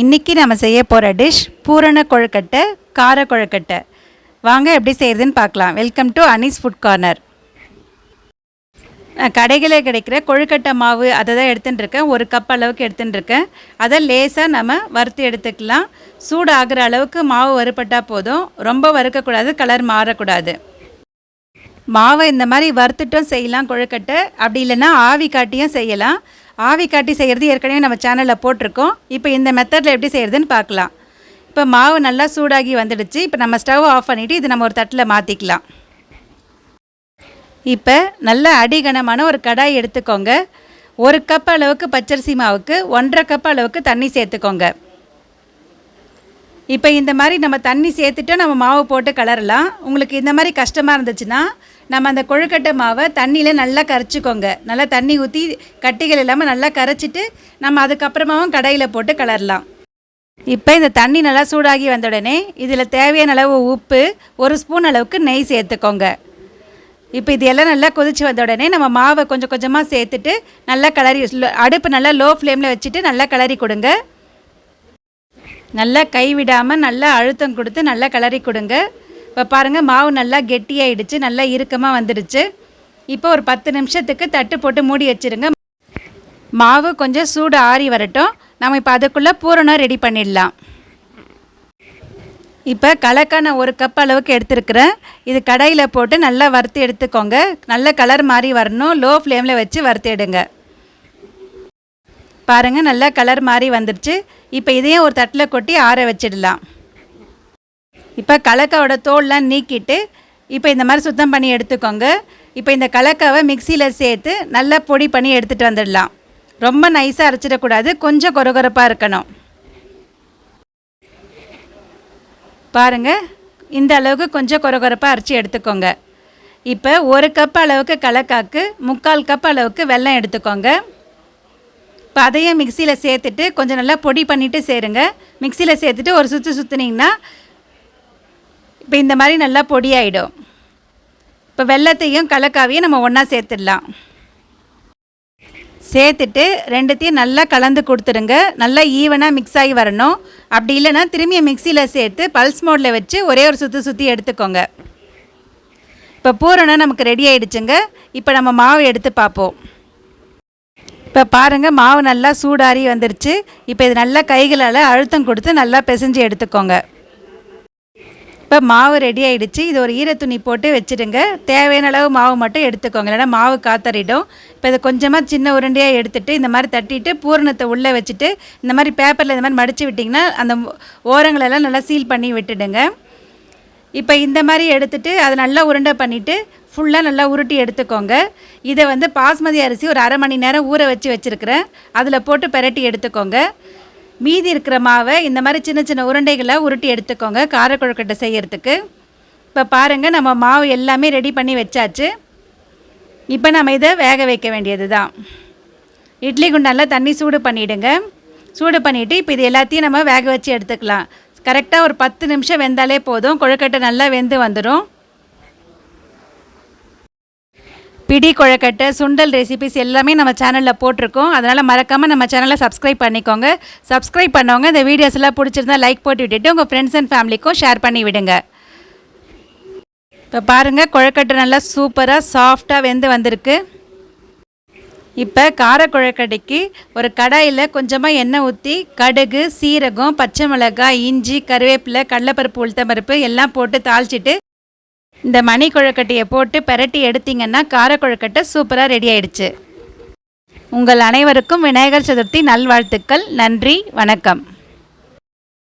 இன்றைக்கி நம்ம செய்ய போகிற டிஷ் பூரண கொழுக்கட்டை கார கொழுக்கட்டை. வாங்க எப்படி செய்கிறதுன்னு பார்க்கலாம். Welcome to Anees food corner கடைகளில் கிடைக்கிற கொழுக்கட்டை மாவு அதை தான் எடுத்துகிட்டு இருக்கேன். ஒரு கப் அளவுக்கு எடுத்துகிட்டு இருக்கேன். அதை லேசாக நம்ம வறுத்து எடுத்துக்கலாம். சூடு ஆகிற அளவுக்கு மாவு வறுப்பட்டால் போதும். ரொம்ப வறுக்கக்கூடாது கலர் மாறக்கூடாது. மாவை இந்த மாதிரி வறுத்துட்டும் செய்யலாம் கொழுக்கட்டை. அப்படி இல்லைன்னா ஆவி காட்டியும் செய்யலாம். ஆவி காட்டி செய்கிறது ஏற்கனவே நம்ம சேனலில் போட்டிருக்கோம். இப்போ இந்த மெத்தடில் எப்படி செய்கிறதுன்னு பார்க்கலாம். இப்போ மாவு நல்லா சூடாகி வந்துடுச்சு. இப்போ நம்ம ஸ்டவ் ஆஃப் பண்ணிவிட்டு இது நம்ம ஒரு தட்டில் மாற்றிக்கலாம் இப்போ நல்ல அடிகனமான ஒரு கடாய் எடுத்துக்கோங்க. ஒரு கப் அளவுக்கு பச்சரிசி மாவுக்கு ஒன்றரை கப் அளவுக்கு தண்ணி சேர்த்துக்கோங்க. இப்போ இந்த மாதிரி நம்ம தண்ணி சேர்த்துட்டு நம்ம மாவு போட்டு கலரலாம். உங்களுக்கு இந்த மாதிரி கஷ்டமாக இருந்துச்சுன்னா நம்ம அந்த கொழுக்கட்டை மாவை தண்ணியில் நல்லா கரைச்சிக்கோங்க. நல்லா தண்ணி ஊற்றி கட்டிகள் இல்லாமல் நல்லா கரைச்சிட்டு நம்ம அதுக்கப்புறமாவும் கடையில் போட்டு கலரலாம். இப்போ இந்த தண்ணி நல்லா சூடாகி வந்த உடனே இதில் தேவையான அளவு உப்பு ஒரு ஸ்பூன் அளவுக்கு நெய் சேர்த்துக்கோங்க. இப்போ இது எல்லாம் நல்லா கொதித்து வந்த உடனே நம்ம மாவை கொஞ்சம் கொஞ்சமாக சேர்த்துட்டு நல்லா கிளறி அடுப்பு நல்லா லோ ஃப்ளேமில் வச்சுட்டு நல்லா கிளறி கொடுங்க. நல்லா கைவிடாமல் நல்லா அழுத்தம் கொடுத்து நல்லா கிளறி கொடுங்க. இப்போ பாருங்கள் மாவு நல்லா கெட்டியாயிடுச்சு நல்லா இறுக்கமாக வந்துடுச்சு. இப்போ ஒரு பத்து நிமிஷத்துக்கு தட்டு போட்டு மூடி வச்சுருங்க. மாவு கொஞ்சம் சூடு ஆறி வரட்டும். நம்ம இப்போ அதுக்குள்ளே பூரணம் ரெடி பண்ணிடலாம். இப்போ கலக்கா நான் ஒரு கப் அளவுக்கு எடுத்துருக்குறேன். இது கடையில் போட்டு நல்லா வறுத்து எடுத்துக்கோங்க. நல்ல கலர் மாதிரி வரணும். லோ ஃப்ளேமில் வச்சு வறுத்து எடுங்க. பாருங்கள் நல்லா கலர் மாதிரி வந்துடுச்சு. இப்போ இதையும் ஒரு தட்டில் கொட்டி ஆற வச்சிடலாம். இப்போ கலக்காவோட தோல்லாம் நீக்கிட்டு இப்போ இந்த மாதிரி சுத்தம் பண்ணி எடுத்துக்கோங்க. இப்போ இந்த கலக்காவை மிக்சியில் சேர்த்து நல்லா பொடி பண்ணி எடுத்துகிட்டு வந்துடலாம். ரொம்ப நைஸாக அரைச்சிடக்கூடாது. கொஞ்சம் கொரகொரப்பாக இருக்கணும். பாருங்கள் இந்த அளவுக்கு கொஞ்சம் கொரகொரப்பாக அரைச்சி எடுத்துக்கோங்க. இப்போ ஒரு கப் அளவுக்கு கலக்காக்கு முக்கால் கப் அளவுக்கு வெல்லம் எடுத்துக்கோங்க. இப்போ அதையும் மிக்சியில் சேர்த்துட்டு கொஞ்சம் நல்லா பொடி பண்ணிவிட்டு சேருங்க. மிக்சியில் சேர்த்துட்டு ஒரு சுற்று சுற்றுனீங்கன்னா இப்போ இந்த மாதிரி நல்லா பொடியாயிடும். இப்போ வெள்ளத்தையும் கலக்காவையும் நம்ம ஒன்றா சேர்த்துடலாம். சேர்த்துட்டு ரெண்டுத்தையும் நல்லா கலந்து கொடுத்துருங்க நல்லா ஈவனாக மிக்ஸ் ஆகி வரணும். அப்படி இல்லைன்னா திரும்பிய மிக்சியில் சேர்த்து பல்ஸ் மோடில் வச்சு ஒரே ஒரு சுற்றி சுற்றி எடுத்துக்கோங்க. இப்போ பூரணம் நமக்கு ரெடி ஆகிடுச்சுங்க இப்போ நம்ம மாவு எடுத்து பார்ப்போம். இப்போ பாருங்கள் மாவு நல்லா சூடாரி வந்துருச்சு. இப்போ இது நல்லா கைகளால் அழுத்தம் கொடுத்து நல்லா பிசைஞ்சு எடுத்துக்கோங்க. இப்போ மாவு ரெடி ஆகிடுச்சு இது ஒரு ஈரத்துணி போட்டு வச்சுடுங்க. தேவையான அளவு மாவு மட்டும் எடுத்துக்கோங்க. இல்லைனா மாவு காத்தறிடும் இப்போ இதை கொஞ்சமாக சின்ன உருண்டையாக எடுத்துகிட்டு இந்த மாதிரி தட்டிட்டு பூரணத்தை உள்ளே வச்சுட்டு இந்த மாதிரி பேப்பரில் இந்த மாதிரி மடித்து விட்டிங்கன்னா அந்த ஓரங்களெல்லாம் நல்லா சீல் பண்ணி விட்டுடுங்க. இப்போ இந்த மாதிரி எடுத்துகிட்டு அதை நல்லா உருண்டை பண்ணிவிட்டு ஃபுல்லாக நல்லா உருட்டி எடுத்துக்கோங்க. இதை வந்து பாஸ்மதி அரிசி ஒரு அரை மணி நேரம் ஊற வச்சு வச்சுருக்கிறேன். அதில் போட்டு பெரட்டி எடுத்துக்கோங்க. மீதி இருக்கிற மாவை இந்த மாதிரி சின்ன சின்ன உருண்டைகளை உருட்டி எடுத்துக்கோங்க. காரக்குழக்கட்டை செய்கிறதுக்கு இப்போ பாருங்கள் நம்ம மாவு எல்லாமே ரெடி பண்ணி வச்சாச்சு. இப்போ நம்ம இதை வேக வைக்க வேண்டியது தான் இட்லி குண்டானில் தண்ணி சூடு பண்ணிவிடுங்க சூடு பண்ணிவிட்டு இப்போ இது எல்லாத்தையும் நம்ம வேக வச்சு எடுத்துக்கலாம். கரெக்டாக ஒரு பத்து நிமிஷம் வெந்தாலே போதும். கொழுக்கட்டை நல்லா வெந்து வந்துடும் பிடி கொழக்கட்டை சுண்டல் ரெசிபிஸ் எல்லாமே நம்ம சேனலில் போட்டிருக்கோம். அதனால் மறக்காமல் நம்ம சேனலை சப்ஸ்கிரைப் பண்ணிக்கோங்க. சப்ஸ்கிரைப் பண்ணவங்க இந்த வீடியோஸ் எல்லாம் பிடிச்சிருந்தா லைக் போட்டு விட்டுட்டு உங்கள் ஃப்ரெண்ட்ஸ் அண்ட் ஃபேமிலிக்கும் ஷேர் பண்ணி விடுங்க. இப்போ பாருங்கள் கொழக்கட்டை நல்லா சூப்பராக சாஃப்டாக வெந்து வந்திருக்கு. இப்போ கார குழக்கடைக்கு ஒரு கடாயில் கொஞ்சமாக எண்ணெய் ஊற்றி கடுகு சீரகம் பச்சை மிளகாய் இஞ்சி கருவேப்பிலை கடலப்பருப்பு உளுத்தம்பருப்பு எல்லாம் போட்டு தாளிச்சிட்டு இந்த மணி கொழுக்கட்டையை போட்டு பெரட்டி எடுத்தீங்கன்னா கார கொழுக்கட்டை சூப்பராக ரெடி ஆயிடுச்சு. உங்கள் அனைவருக்கும் விநாயகர் சதுர்த்தி நல்வாழ்த்துக்கள். நன்றி. வணக்கம்.